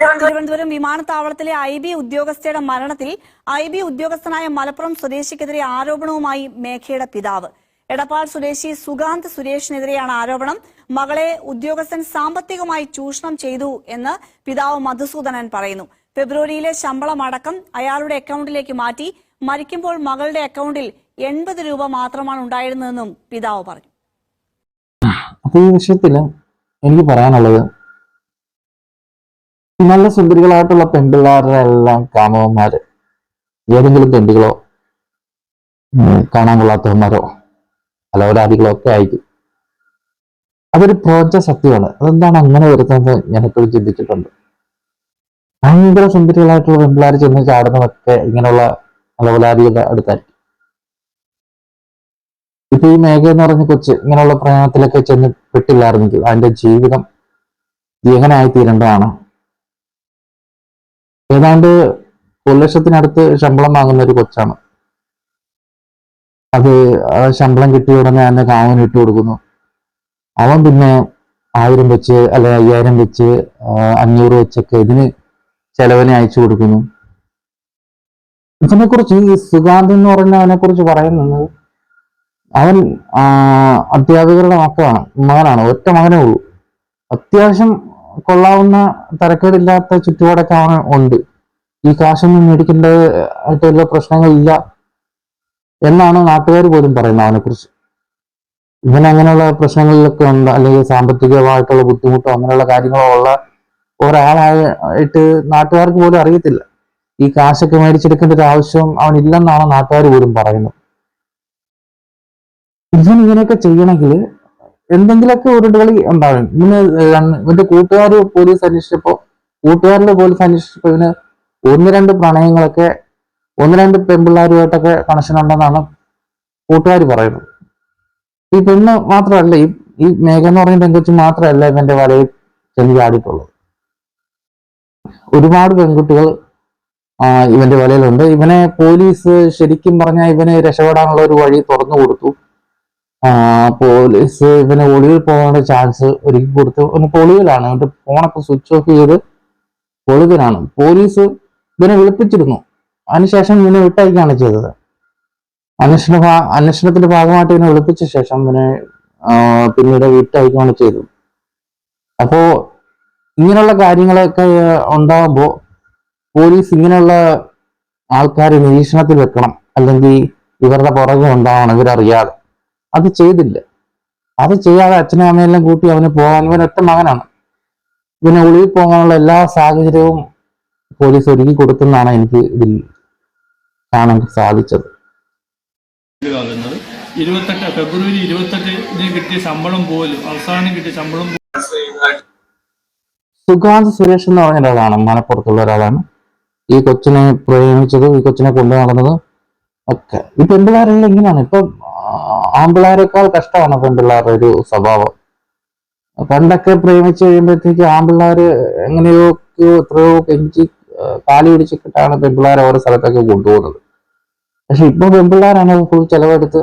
തിരുവനന്തപുരം വിമാനത്താവളത്തിലെ I B ഉദ്യോഗസ്ഥയുടെ മരണത്തിൽ I B ഉദ്യോഗസ്ഥനായ മലപ്പുറം സ്വദേശിക്കെതിരെ ആരോപണവുമായി മേഘയുടെ പിതാവ്. എടപ്പാൾ സ്വദേശി സുഗാന്ത് സുരേഷിനെതിരെയാണ് ആരോപണം. മകളെ ഉദ്യോഗസ്ഥൻ സാമ്പത്തികമായി ചൂഷണം ചെയ്തു എന്ന് പിതാവ് മധുസൂദനൻ പറയുന്നു. ഫെബ്രുവരിയിലെ ശമ്പളം അടക്കം അയാളുടെ അക്കൗണ്ടിലേക്ക് മാറ്റി. മരിക്കുമ്പോൾ മകളുടെ അക്കൗണ്ടിൽ എൺപത് രൂപ മാത്രമാണ് ഉണ്ടായിരുന്നതെന്നും പിതാവ് പറഞ്ഞു. അപ്പൊ ഈ വിഷയത്തിൽ എനിക്ക് പറയാനുള്ളത് നല്ല സുന്ദരികളായിട്ടുള്ള പെൺപിള്ളേരുടെ എല്ലാം കാമവന്മാര് ഏതെങ്കിലും ഉം, കാണാൻ കൊള്ളാത്തവന്മാരോ അലോരാദികളോ ഒക്കെ ആയിരിക്കും. അതൊരു പ്രോജ സത്യമാണ്. അതെന്താണ് അങ്ങനെ വരുത്തുന്നത് ഞാൻ എപ്പോഴും ചിന്തിച്ചിട്ടുണ്ട്. ഭയങ്കര സുന്ദരികളായിട്ടുള്ള പെൺപിള്ളേർ ചെന്ന് ചാടുന്നതൊക്കെ ഇങ്ങനെയുള്ള അലോലാദികളുടെ അടുത്തായിരിക്കും. ഇപ്പൊ ഈ മേഘ എന്ന് പറഞ്ഞ കൊച്ച് ഇങ്ങനെയുള്ള പ്രയാണത്തിലൊക്കെ ചെന്ന് പെട്ടില്ലായിരുന്നെങ്കിൽ അതിന്റെ ജീവിതം ജീവനായി തീരേണ്ടതാണ് ഏതാണ്ട് ഒരു ലക്ഷത്തിനടുത്ത് ശമ്പളം വാങ്ങുന്ന ഒരു കൊച്ചാണ്. അത് ശമ്പളം കിട്ടിയ ഉടനെ തന്നെ കാവന് ഇട്ട് കൊടുക്കുന്നു. അവൻ പിന്നെ ആയിരം വെച്ച് അല്ലെ അയ്യായിരം വെച്ച് അഞ്ഞൂറ് വെച്ചൊക്കെ ഇതിന് ചെലവിനെ അയച്ചു കൊടുക്കുന്നു. ഇതിനെ കുറിച്ച് ഈ സുഗാന്ത് എന്ന് പറഞ്ഞ അവനെ കുറിച്ച് പറയുന്നത് അവൻ അധ്യാപകരുടെ മക്കളാണ് മകനാണ് ഒറ്റ മകനേ ഉള്ളൂ. അത്യാവശ്യം കൊള്ളാവുന്ന തരക്കേടില്ലാത്ത ചുറ്റുപാടൊക്കെ അവന് ഉണ്ട്. ഈ കാശൊന്നും മേടിക്കേണ്ടത് ആയിട്ട് വലിയ പ്രശ്നങ്ങളില്ല എന്നാണ് നാട്ടുകാർ പോലും പറയുന്നത് അവനെ കുറിച്ച് ഇവൻ അങ്ങനെയുള്ള പ്രശ്നങ്ങളിലൊക്കെ ഉണ്ട് അല്ലെങ്കിൽ സാമ്പത്തികമായിട്ടുള്ള ബുദ്ധിമുട്ടോ അങ്ങനെയുള്ള കാര്യങ്ങളോ ഉള്ള ഒരാളായിട്ട് നാട്ടുകാർക്ക് പോലും അറിയത്തില്ല. ഈ കാശൊക്കെ മേടിച്ചെടുക്കേണ്ട ഒരു ആവശ്യം അവനില്ലെന്നാണ് നാട്ടുകാർ പോലും പറയുന്നത്. ഇവൻ ഇങ്ങനെയൊക്കെ ചെയ്യണമെങ്കിൽ എന്തെങ്കിലുമൊക്കെ ഉരുട്ടുകളി ഉണ്ടാവും. രണ്ട് ഇവന്റെ കൂട്ടുകാർ പോലീസ് അന്വേഷിച്ചപ്പോ കൂട്ടുകാരുടെ പോലീസ് അന്വേഷിച്ചപ്പോ ഇവന് ഒന്ന് രണ്ട് പ്രണയങ്ങളൊക്കെ ഒന്ന് രണ്ട് പെൺപിള്ളേരുമായിട്ടൊക്കെ കണക്ഷൻ ഉണ്ടെന്നാണ് കൂട്ടുകാർ പറയുന്നത്. ഈ പെണ്ണ് മാത്രമല്ല ഈ ഈ മേഘ എന്ന് പറയുന്ന പെൺകുട്ടി മാത്രമല്ല ഇവന്റെ വലയിൽ ചെന്ന് ചാടിയിട്ടുള്ളത്. ഒരുപാട് പെൺകുട്ടികൾ ഇവന്റെ വലയിലുണ്ട്. ഇവനെ പോലീസ് ശരിക്കും പറഞ്ഞാൽ ഇവനെ രക്ഷപ്പെടാനുള്ള ഒരു വഴി തുറന്നു കൊടുത്തു. പോലീസ് ഇവന് ഒളിവിൽ പോകാനുള്ള ചാൻസ് ഒരുക്കി കൊടുത്തു. ഒന്ന് ഒളിവിലാണ് അവന്റെ ഫോണൊക്കെ സ്വിച്ച് ഓഫ് ചെയ്ത് ഒളിവിലാണ് പോലീസ് ഇവനെ വിളിപ്പിച്ചിരുന്നു. അതിനുശേഷം ഇവനെ വിട്ടയക്കുകയാണ് ചെയ്തത്. അന്വേഷണ അന്വേഷണത്തിന്റെ ഭാഗമായിട്ട് ഇവനെ വിളിപ്പിച്ച ശേഷം ഇവനെ പിന്നീട് വിട്ടയക്കുകയാണ് ചെയ്തു അപ്പോ ഇങ്ങനെയുള്ള കാര്യങ്ങളൊക്കെ ഉണ്ടാകുമ്പോ പോലീസ് ഇങ്ങനെയുള്ള ആൾക്കാരെ നിരീക്ഷണത്തിൽ വെക്കണം. അല്ലെങ്കിൽ ഇവരുടെ പുറകെ ഉണ്ടാവണം. ഇവരറിയാതെ. അത് ചെയ്തില്ല. അത് ചെയ്യാതെ അച്ഛനും അമ്മയെല്ലാം കൂട്ടി അവന് പോകാൻ ഇവൻ ഒറ്റ മകനാണ്. ഇവനെ ഒളിവിൽ പോകാനുള്ള എല്ലാ സാഹചര്യവും പോലീസ് ഒരുക്കി കൊടുത്തെന്നാണ് എനിക്ക് ഇതിൽ കാണാൻ സാധിച്ചത്. ഇരുപത്തെട്ട് ഫെബ്രുവരി ഇരുപത്തെട്ടിന് കിട്ടിയ ശമ്പളം പോലും അവസാനം കിട്ടിയ ശമ്പളം സുഗാന്ത് സുരേഷ് എന്ന് പറഞ്ഞ ഒരാളാണ് മലപ്പുറത്തുള്ള ഒരാളാണ്. ഈ കൊച്ചിനെ പ്രേമിച്ചതും ഈ കൊച്ചിനെ കൊണ്ടു നടന്നതും ഒക്കെ ഈ പെൺപിള്ളേരെല്ലാം ഇങ്ങനെയാണ്? ഇപ്പൊ ആമ്പിള്ളേരെക്കാൾ കഷ്ടമാണ് പെൺപിള്ളേരുടെ ഒരു സ്വഭാവം. പണ്ടൊക്കെ പ്രേമിച്ച് കഴിയുമ്പോഴത്തേക്ക് ആമ്പിള്ളേർ എങ്ങനെയോ എത്രയോ കെഞ്ചി കാലി പിടിച്ചിട്ടാണ് പെൺപിള്ളേരെ ഓരോ സ്ഥലത്തൊക്കെ കൊണ്ടുപോകുന്നത്. പക്ഷെ ഇപ്പൊ പെൺപിള്ളേരാണ് ഫുൾ ചെലവെടുത്ത്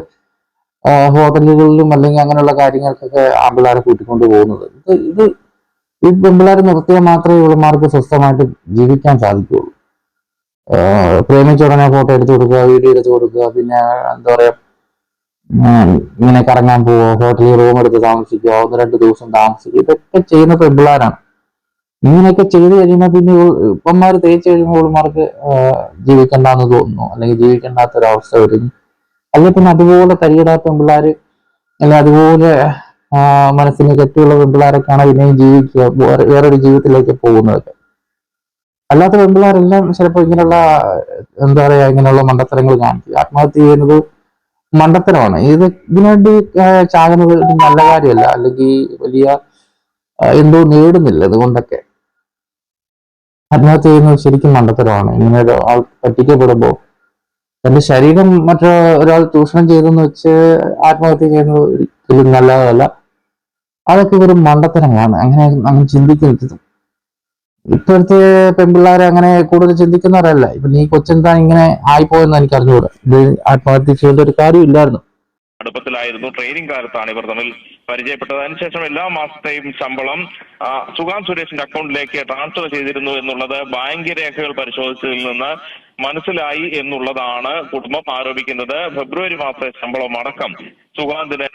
ഹോട്ടലുകളിലും അല്ലെങ്കിൽ അങ്ങനെയുള്ള കാര്യങ്ങൾക്കൊക്കെ ആമ്പിള്ളേരെ കൂട്ടിക്കൊണ്ട് പോകുന്നത്. ഇത് ഇത് ഈ പെൺപിള്ളേർ നിർത്തിയാൽ മാത്രമേ ഇവളുമാർക്ക് സ്വസ്ഥമായിട്ട് ജീവിക്കാൻ സാധിക്കുകയുള്ളൂ. ആഹ് പ്രേമിച്ച ഉടനെ ഫോട്ടോ എടുത്തു കൊടുക്കുക വീഡിയോ എടുത്തു കൊടുക്കുക പിന്നെ എന്താ പറയാ ഇങ്ങനെ കറങ്ങാൻ പോവോ ഹോട്ടലിൽ റൂം എടുത്ത് താമസിക്കുക ഒന്ന് രണ്ട് ദിവസം താമസിക്കുക ഇതൊക്കെ ചെയ്യുന്ന പെൺപിള്ളേരാണ് ഇങ്ങനെയൊക്കെ ചെയ്തു കഴിയുമ്പോൾ പിന്നെ ഇപ്പന്മാർ തേച്ച് കഴിയുമ്പോൾ ഇവളുമാർക്ക് ജീവിക്കണ്ടെന്ന് തോന്നുന്നു. അല്ലെങ്കിൽ ജീവിക്കേണ്ടാത്ത ഒരു അവസ്ഥ വരുന്നു അല്ലെങ്കിൽ പിന്നെ അതുപോലെ തരികിടാത്ത പെൺപിള്ളേര് അല്ലെങ്കിൽ അതുപോലെ മനസ്സിന് കെട്ടിയുള്ള പെൺപിള്ളേരൊക്കെയാണ് പിന്നെയും ജീവിക്കുക വേറെ- വേറൊരു ജീവിതത്തിലേക്ക് പോകുന്നതൊക്കെ അല്ലാത്ത പെൺപിള്ളേരെല്ലാം ചിലപ്പോൾ ഇങ്ങനെയുള്ള എന്താ പറയാ ഇങ്ങനെയുള്ള മണ്ടത്തരങ്ങൾ കാണിക്കുക ആത്മഹത്യ ചെയ്യുന്നത് മണ്ടത്തരമാണ്. ഇത് ഇതിനുവേണ്ടി ചാകുന്നത് നല്ല കാര്യമല്ല. അല്ലെങ്കിൽ വലിയ എന്തോ നേടുന്നില്ല അതുകൊണ്ടൊക്കെ ആത്മഹത്യ ചെയ്യുന്നത് ശരിക്കും മണ്ടത്തരമാണ്. ഇങ്ങനെ ഒരാൾ പറ്റിക്കപ്പെടുമ്പോൾ തന്റെ ശരീരം മറ്റൊരാൾ ഒരാൾ ചൂഷണം ചെയ്തെന്ന് വെച്ച് ആത്മഹത്യ ചെയ്യുന്നത് ഒരിക്കലും നല്ലതല്ല. അതൊക്കെ വെറും മണ്ടത്തരമാണ്. അങ്ങനെ അങ്ങനെ ചിന്തിക്കുന്നത് ഇപ്പോഴത്തെ പെൺപിള്ളേരെ അങ്ങനെ കൂടുതൽ ചിന്തിക്കുന്നവരല്ല. ഇപ്പൊ നീ കൊച്ചെന്താ ഇങ്ങനെ ആയിപ്പോയെന്ന് എനിക്ക് അറിഞ്ഞുകൂടാ ഇത് ആത്മഹത്യ ചെയ്യേണ്ട ഒരു കാര്യമില്ലായിരുന്നു. അടുപ്പത്തിലായിരുന്നു. ട്രെയിനിങ് കാലത്താണ് ഇവർ തമ്മിൽ പരിചയപ്പെട്ടത്. അതിനുശേഷം എല്ലാ മാസത്തെയും ശമ്പളം സുഗാന്ത് സുരേഷിന്റെ അക്കൗണ്ടിലേക്ക് ട്രാൻസ്ഫർ ചെയ്തിരുന്നു എന്നുള്ളത് ബാങ്ക് രേഖകൾ പരിശോധിച്ചതിൽ നിന്ന് മനസ്സിലായി എന്നുള്ളതാണ് കുടുംബം ആരോപിക്കുന്നത്. ഫെബ്രുവരി മാസത്തെ ശമ്പളം അടക്കം സുഗാന്തിന്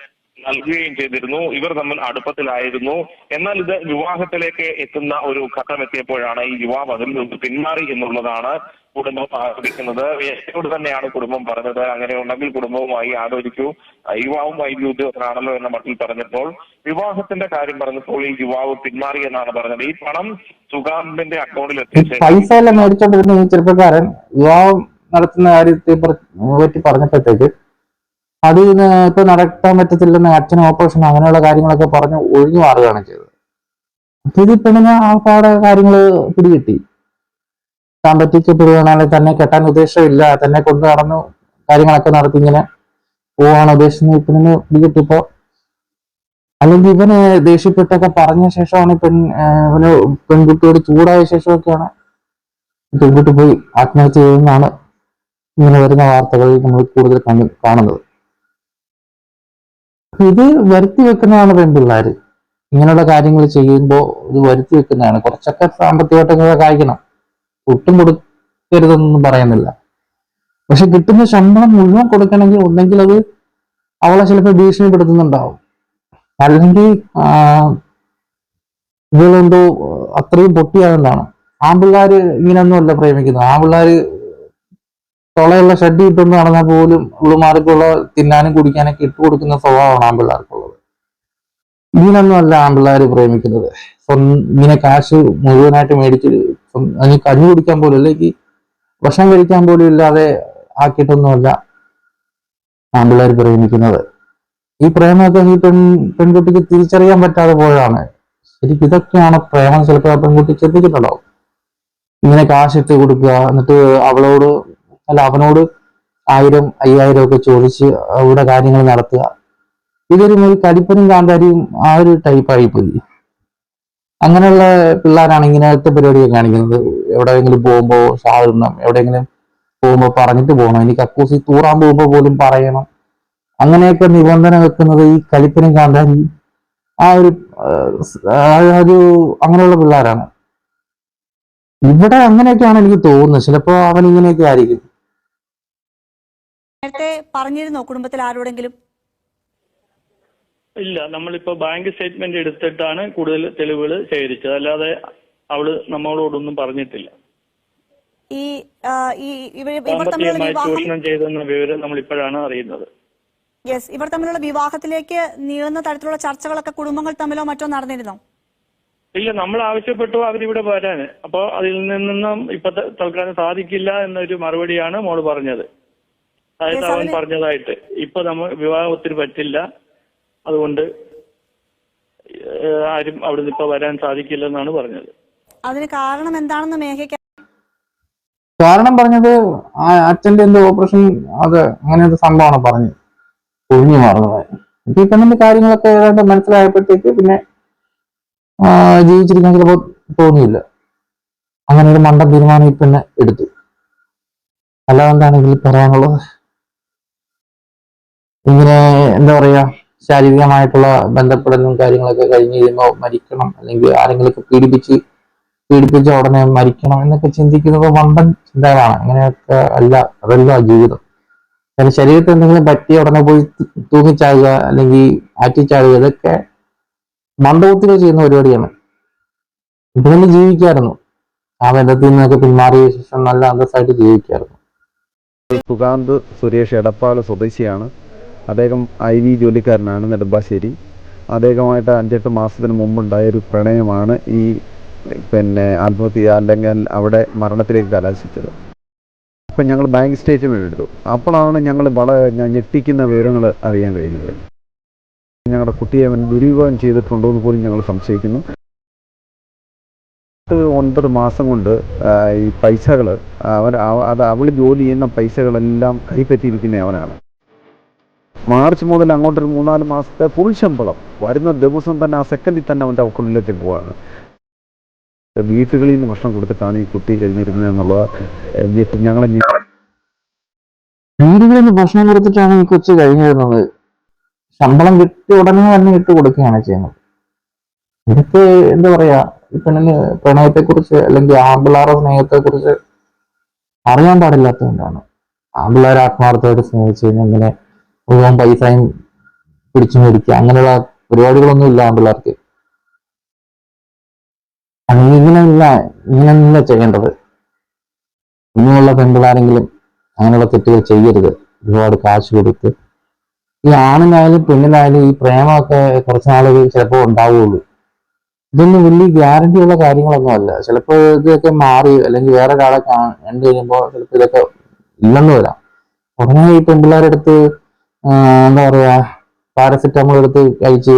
നൽകുകയും ചെയ്തിരുന്നു. ഇവർ തമ്മിൽ അടുപ്പത്തിലായിരുന്നു. എന്നാൽ ഇത് വിവാഹത്തിലേക്ക് എത്തുന്ന ഒരു ഘട്ടം എത്തിയപ്പോഴാണ് ഈ യുവാവ് അതിൽ നിന്ന് പിന്മാറി എന്നുള്ളതാണ് കുടുംബം ആലോചിക്കുന്നത് എന്നോട് തന്നെയാണ് കുടുംബം പറഞ്ഞത്. അങ്ങനെ ഉണ്ടെങ്കിൽ കുടുംബവുമായി ആലോചിക്കൂ. യുവാവും വൈദ്യുതി ഉദ്യോഗസ്ഥനാണല്ലോ എന്ന മട്ടിൽ പറഞ്ഞപ്പോൾ വിവാഹത്തിന്റെ കാര്യം പറഞ്ഞപ്പോൾ ഈ യുവാവ് പിന്മാറി എന്നാണ് പറഞ്ഞത്. ഈ പണം സുഗാന്തിന്റെ അക്കൗണ്ടിൽ എത്തിച്ച് പൈസ എല്ലാം മേടിച്ചോണ്ടിരുന്ന ചെറുപ്പക്കാരൻ യുവാവ് നടത്തുന്ന കാര്യത്തെ പറ്റി പറഞ്ഞപ്പോഴത്തേക്ക് നിന്ന് ഇപ്പൊ നടക്കാൻ പറ്റത്തില്ലെന്ന് അച്ഛൻ ഓപ്പറേഷൻ അങ്ങനെയുള്ള കാര്യങ്ങളൊക്കെ പറഞ്ഞ് ഒഴിഞ്ഞു മാറുകയാണ് ചെയ്തത്. അപ്പൊ ഇത് പെണ്ണിന് ആൾക്കാരുടെ കാര്യങ്ങൾ പിടികിട്ടി. താൻ തന്നെ കെട്ടാൻ ഉദ്ദേശമില്ല. തന്നെ കൊണ്ട് നടന്നു കാര്യങ്ങളൊക്കെ നടത്തി ഇങ്ങനെ പോവാണ് ഉദ്ദേശിക്കുന്നത് പെണ്ണിന് പിടികിട്ടിപ്പോ അല്ലെങ്കിൽ ഇവന് ദേഷ്യപ്പെട്ടൊക്കെ പറഞ്ഞ ശേഷമാണ് പെൺ ഇവന് പെൺകുട്ടിയോട് ചൂടായ ശേഷമൊക്കെയാണ് പെൺകുട്ടി പോയി ആത്മഹത്യ ചെയ്യുന്നതാണ് ഇങ്ങനെ വരുന്ന വാർത്തകളിൽ നമ്മൾ കൂടുതൽ കാണുന്നത്. ഇത് വരുത്തി വെക്കുന്നതാണ് പെൺപിള്ളേർ ഇങ്ങനെയുള്ള കാര്യങ്ങൾ ചെയ്യുമ്പോൾ ഇത് വരുത്തി വെക്കുന്നതാണ്. കുറച്ചൊക്കെ സാമ്പത്തികമായിട്ടൊക്കെ കായ്ക്കണം. ഒട്ടും കൊടുക്കരുതെന്നൊന്നും പറയുന്നില്ല. പക്ഷെ കിട്ടുന്ന ശമ്പളം മുഴുവൻ കൊടുക്കണമെങ്കിൽ ഒന്നെങ്കിൽ അത് അവളെ ചിലപ്പോൾ ഭീഷണിപ്പെടുത്തുന്നുണ്ടാവും. അല്ലെങ്കിൽ ഇവളെന്തോ അത്രയും പൊട്ടിയാകുന്നതാണ് ആൺപിള്ളേർ ഇങ്ങനെയൊന്നുമല്ല പ്രേമിക്കുന്നത്. ആൺപിള്ളാര് തൊളയുള്ള ഷെഡ് ഇട്ടുകൊണ്ട് നടന്നാൽ പോലും ഉള്ളുമാർക്കുള്ള തിന്നാനും കുടിക്കാനൊക്കെ ഇട്ട് കൊടുക്കുന്ന സ്വഭാവമാണ് ആൺപിള്ളേർക്കുള്ളത് ഇങ്ങനൊന്നും അല്ല ആൺപിള്ളേര് പ്രേമിക്കുന്നത്. ഇങ്ങനെ കാശ് മുഴുവനായിട്ട് മേടിച്ച് അതിന് കഞ്ഞി കുടിക്കാൻ പോലും അല്ലെങ്കിൽ ഭക്ഷണം കഴിക്കാൻ പോലും ഇല്ലാതെ ആക്കിയിട്ടൊന്നുമല്ല ആൺപിള്ളേർ പ്രേമിക്കുന്നത്. ഈ പ്രേമമൊക്കെ ഈ പെൺ പെൺകുട്ടിക്ക് തിരിച്ചറിയാൻ പറ്റാതെ പോയതാണ്. ശരിക്കും ഇതൊക്കെയാണ് പ്രേമം ചിലപ്പോൾ ആ പെൺകുട്ടി ചിന്തിക്കുന്നുണ്ടാവും ഇങ്ങനെ കാശിട്ട് കൊടുക്കുക എന്നിട്ട് അവളോട് അല്ല അവനോട് ആയിരം അയ്യായിരം ഒക്കെ ചോദിച്ച് അവിടെ കാര്യങ്ങൾ നടത്തുക. ഇതൊരു ഒരു കലിപ്പനും കാന്താരിയും ആ ഒരു ടൈപ്പായി പോയി. അങ്ങനെയുള്ള പിള്ളേരാണ് ഇങ്ങനത്തെ പരിപാടിയൊക്കെ കാണിക്കുന്നത്. എവിടെയെങ്കിലും പോകുമ്പോൾ സാധനം എവിടെയെങ്കിലും പോകുമ്പോൾ പറഞ്ഞിട്ട് പോകണം. ഇനി കക്കൂസി തൂറാൻ പോകുമ്പോൾ പോലും പറയണം. അങ്ങനെയൊക്കെ നിബന്ധന വെക്കുന്നത് ഈ കളിപ്പനും കാന്താരി ആ ഒരു ഒരു അങ്ങനെയുള്ള പിള്ളേരാണ്. ഇവിടെ അങ്ങനെയൊക്കെയാണ് എനിക്ക് തോന്നുന്നത്. ചിലപ്പോ അവൻ ഇങ്ങനെയൊക്കെ ആയിരിക്കും. നേരത്തെ പറഞ്ഞിരുന്നോ കുടുംബത്തിൽ ആരോടെങ്കിലും? ഇല്ല നമ്മളിപ്പോ ബാങ്ക് സ്റ്റേറ്റ്മെന്റ് എടുത്തിട്ടാണ് കൂടുതൽ തെളിവുകൾ ശേഖരിച്ചത്. അല്ലാതെ അവൾ നമ്മളോടൊന്നും പറഞ്ഞിട്ടില്ല. ഈ ഇവർ തമ്മിലുള്ള വിവാഹം ചൂഷണം ചെയ്തെന്ന വിവരം നമ്മൾ ഇപ്പോഴാണ് അറിയുന്നത്. യെസ് ഇവർ തമ്മിലുള്ള വിവാഹത്തിലേക്ക് നീളുന്ന തരത്തിലുള്ള ചർച്ചകളൊക്കെ കുടുംബങ്ങൾ തമ്മിലോ മറ്റോ നടന്നിരുന്നോ? ഇല്ല നമ്മൾ ആവശ്യപ്പെട്ടു അവരിവിടെ വരാന് അപ്പോൾ അതിൽ നിന്നും ഇപ്പൊ തൽക്കാലം സാധിക്കില്ല എന്നൊരു മറുപടിയാണ് മോൾ പറഞ്ഞത്. അതായത് അവൻ പറഞ്ഞതായിട്ട്. ഇപ്പൊ നമ്മൾ വിവാഹത്തിന് പറ്റില്ല. അതുകൊണ്ട് ആരും അവിടുന്ന് ഇപ്പൊ വരാൻ സാധിക്കില്ലെന്നാണ് പറഞ്ഞത്. അതിന് കാരണം എന്താണെന്ന് മേഘയ്ക്ക് കാരണം പറഞ്ഞത് ആ അച്ഛന്റെ എന്തോ ഓപ്പറേഷൻ അത് അങ്ങനെ ഒരു സംഭവമാണ് പറഞ്ഞു ഒഴിഞ്ഞു മാറുന്നത് ഇപ്പൊ ഈ പെണ്ണിന്റെ കാര്യങ്ങളൊക്കെ ഏതാണ്ട് മനസ്സിലായപ്പോഴത്തേക്ക് പിന്നെ ആ, ജീവിച്ചിരിക്കാൻ ചിലപ്പോൾ തോന്നിയില്ല. അങ്ങനെ ഒരു മണ്ടൻ തീരുമാനം ഈ പെണ്ണ് എടുത്തു. അല്ലാതെന്താണെങ്കിൽ പറയാനുള്ളത്? ഇങ്ങനെ എന്താ പറയാ ശാരീരികമായിട്ടുള്ള ബന്ധപ്പെടലും കാര്യങ്ങളൊക്കെ കഴിഞ്ഞ് കഴിയുമ്പോൾ മരിക്കണം. അല്ലെങ്കിൽ ആരെങ്കിലുമൊക്കെ പീഡിപ്പിച്ച് പീഡിപ്പിച്ച ഉടനെ മരിക്കണം എന്നൊക്കെ ചിന്തിക്കുന്നത് വണ്ടൻ ചിന്തകളാണ്. അങ്ങനെയൊക്കെ അല്ല അതല്ല ജീവിതം. കാരണം ശരീരത്തിൽ എന്തെങ്കിലും പറ്റിയ ഉടനെ പോയി തൂങ്ങിച്ചാകുക അല്ലെങ്കിൽ ആറ്റിച്ചാടുക ഇതൊക്കെ മണ്ടബുദ്ധികൾ ചെയ്യുന്ന പരിപാടിയാണ്. ഇതുതന്നെ ജീവിക്കായിരുന്നു. ആ ബന്ധത്തിൽ നിന്നൊക്കെ പിന്മാറിയ ശേഷം നല്ല അന്തസ്സായിട്ട് ജീവിക്കായിരുന്നു. സുകാന്ത് സുരേഷ് എടപ്പാൾ സ്വദേശിയാണ്. അദ്ദേഹം ഐ വി ജോലിക്കാരനാണ് നെടുമ്പാശ്ശേരി. അദ്ദേഹമായിട്ട് അഞ്ചെട്ട് മാസത്തിന് മുമ്പുണ്ടായ ഒരു പ്രണയമാണ് ഈ പിന്നെ ആത്മഹത്യ അല്ലെങ്കിൽ അവിടെ മരണത്തിലേക്ക് കലാശിച്ചത്. അപ്പം ഞങ്ങൾ ബാങ്ക് സ്റ്റേറ്റ്മെന്റ് എടുത്തു. അപ്പോഴാണ് ഞങ്ങൾ വളരെ ഞെട്ടിക്കുന്ന വിവരങ്ങൾ അറിയാൻ കഴിഞ്ഞത്. ഞങ്ങളുടെ കുട്ടിയെ അവൻ ദുരുപയോഗം ചെയ്തിട്ടുണ്ടോ എന്ന് പോലും ഞങ്ങൾ സംശയിക്കുന്നു. ഒൻപത് മാസം കൊണ്ട് ഈ പൈസകൾ അവർ അത് അവൾ ജോലി ചെയ്യുന്ന പൈസകളെല്ലാം കൈപ്പറ്റിയിരിക്കുന്ന അവനാണ്. മാർച്ച് മുതൽ അങ്ങോട്ടൊരു മൂന്നാൽ മാസത്തെ ഫുൾ ശമ്പളം. വരുന്ന ദിവസം തന്നെ ആ സെക്കൻഡിൽ തന്നെ അവന്റെ അക്കൗണ്ടിലേക്ക് പോവാണ്. വീട്ടുകളിൽ നിന്ന് ഭക്ഷണം കൊടുത്തിട്ടാണ് ഈ കുട്ടി കഴിഞ്ഞിരുന്നത് എന്നിട്ട് ഞങ്ങളെ വീടുകളിൽ നിന്ന് ഭക്ഷണം കൊടുത്തിട്ടാണ് ഈ കൊച്ചു കഴിഞ്ഞിരുന്നത്. ശമ്പളം കിട്ടി ഉടനെ തന്നെ ഇട്ട് കൊടുക്കുകയാണ് ചെയ്യുന്നത്. ഇതൊക്കെ എന്താ പറയാ ഈ പെണ്ണിന് പ്രണയത്തെക്കുറിച്ച് അല്ലെങ്കിൽ ആമ്പിള്ളാറ സ്നേഹത്തെക്കുറിച്ച് അറിയാൻ പാടില്ലാത്തതുകൊണ്ടാണ്. ആമ്പിളാർ ആത്മാർത്ഥമായിട്ട് സ്നേഹിച്ചു കഴിഞ്ഞാൽ ഇങ്ങനെ മുഴുവൻ പൈസയും പിടിച്ചു മേടിക്കുക. അങ്ങനെയുള്ള പരിപാടികളൊന്നും ഇല്ല ആമ്പിള്ളാർക്ക് അങ്ങനെ ഇങ്ങനെയല്ല ചെയ്യേണ്ടത്. ഇനിയുള്ള പെൺപിള്ളാരെങ്കിലും അങ്ങനെയുള്ള തെറ്റുകൾ ചെയ്യരുത്. ഒരുപാട് കാശ് കൊടുത്ത്. ഈ ആണിനായാലും പെണ്ണിനായാലും ഈ പ്രേമമൊക്കെ കുറച്ച് നാളുകൾ ചിലപ്പോൾ ഉണ്ടാവുകയുള്ളൂ ഇതൊന്നും വലിയ ഗ്യാരണ്ടിയുള്ള കാര്യങ്ങളൊന്നും അല്ല. ചിലപ്പോൾ ഇതൊക്കെ മാറി അല്ലെങ്കിൽ വേറെ ഒരാളെ കണ്ടു കഴിയുമ്പോൾ ചിലപ്പോൾ ഇതൊക്കെ ഇല്ലെന്ന് വരാം. ഉടനെ ഈ പെൺപിള്ളേരെടുത്ത് എന്താ പറയുക പാരസെറ്റമോൾ എടുത്ത് കഴിച്ച്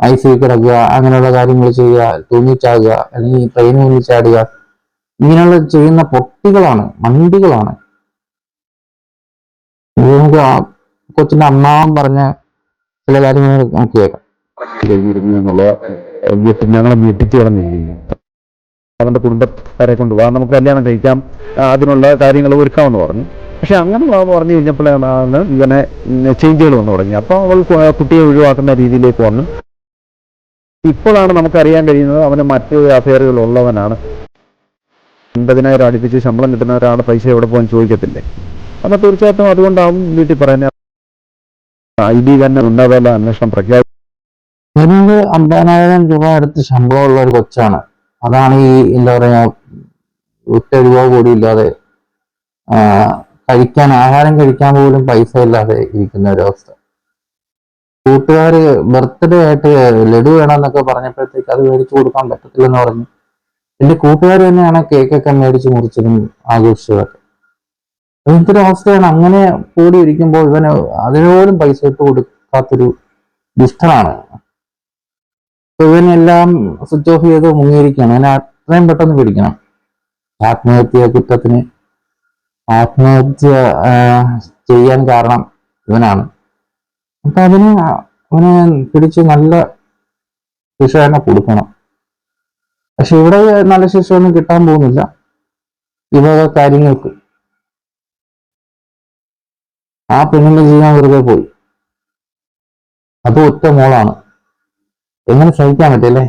ഐ സി കിടക്കുക അങ്ങനെയുള്ള കാര്യങ്ങൾ ചെയ്യുക തൂങ്ങിച്ചാകുക അല്ലെങ്കിൽ ട്രെയിൻ തൂങ്ങിച്ചാടുക ഇങ്ങനെയുള്ള ചെയ്യുന്ന പൊട്ടികളാണ് മണ്ടികളാണ്. നമുക്ക് കൊച്ചിന്റെ അമ്മാവൻ പറഞ്ഞ ചില കാര്യങ്ങൾ കളഞ്ഞിരിക്കുന്നു അവന്റെ കുടുംബക്കാരെ കൊണ്ട് വാ നമുക്ക് കല്യാണം കഴിക്കാം അതിനുള്ള കാര്യങ്ങൾ ഒരുക്കാമെന്ന് പറഞ്ഞു. പക്ഷെ അങ്ങനെ പറഞ്ഞു കഴിഞ്ഞപ്പോഴാണ് ഇവനെ ചേഞ്ചുകൾ വന്നു തുടങ്ങി അപ്പോൾ അവൾ കുട്ടിയെ ഒഴിവാക്കുന്ന രീതിയിലേക്ക് വന്നു. ഇപ്പോഴാണ് നമുക്കറിയാൻ കഴിയുന്നത് അവന് മറ്റ് അഫയറുകൾ ഉള്ളവനാണ്. എൺപതിനായിരം അടുപ്പിച്ച് ശമ്പളം കിട്ടുന്ന ഒരാൾ പൈസ എവിടെ പോകാൻ ചോദിക്കത്തില്ലേ? അപ്പം തീർച്ചയായിട്ടും അതുകൊണ്ടാവും വീട്ടിൽ പറയുന്നത്. ഐ ഡി തന്നെ ഉന്നതതല അന്വേഷണം പ്രഖ്യാപിച്ചു അമ്പതിനായിരം രൂപ അടുത്ത് ശമ്പളമുള്ള ഒരു കൊച്ചാണ്. അതാണ് ഈ എന്താ പറയാ ഒറ്റ രൂപ കൂടി ഇല്ലാതെ കഴിക്കാൻ ആഹാരം കഴിക്കാൻ പോലും പൈസ ഇല്ലാതെ ഇരിക്കുന്ന ഒരു അവസ്ഥ. കൂട്ടുകാര് ബർത്ത്ഡേ ആയിട്ട് ലഡു വേണമെന്നൊക്കെ പറഞ്ഞപ്പോഴത്തേക്ക് അത് മേടിച്ചു കൊടുക്കാൻ പറ്റത്തില്ലെന്ന് പറഞ്ഞു. എന്റെ കൂട്ടുകാർ തന്നെയാണ് കേക്കൊക്കെ മേടിച്ച് മുറിച്ചതും ആഘോഷിച്ചതൊക്കെ. എന്തൊരു അവസ്ഥയാണ്. അങ്ങനെ കൂടി ഇരിക്കുമ്പോൾ ഇവന് അതിനോലും പൈസ ഇട്ട് കൊടുക്കാത്തൊരു ദുഷ്ടനാണ് അപ്പൊ ഇവനെല്ലാം സ്വിച്ച് ഓഫ് ചെയ്ത് മുങ്ങിയിരിക്കുകയാണ്. അവനെ അത്രയും പെട്ടെന്ന് പിടിക്കണം. ആത്മഹത്യ കുറ്റത്തിന് ആത്മഹത്യ ചെയ്യാൻ കാരണം ഇവനാണ്. അപ്പൊ അതിന് അവനെ പിടിച്ച് നല്ല ശിക്ഷ തന്നെ കൊടുക്കണം. പക്ഷെ ഇവിടെ നല്ല ശിക്ഷ ഒന്നും കിട്ടാൻ പോകുന്നില്ല. ഇവക കാര്യങ്ങൾക്ക്. ആ പെണ്ണിന്റെ ജീവൻ വെറുതെ പോയി. അത് ഒറ്റ മോളാണ്. എങ്ങനെ സഹിക്കാൻ പറ്റില്ലേ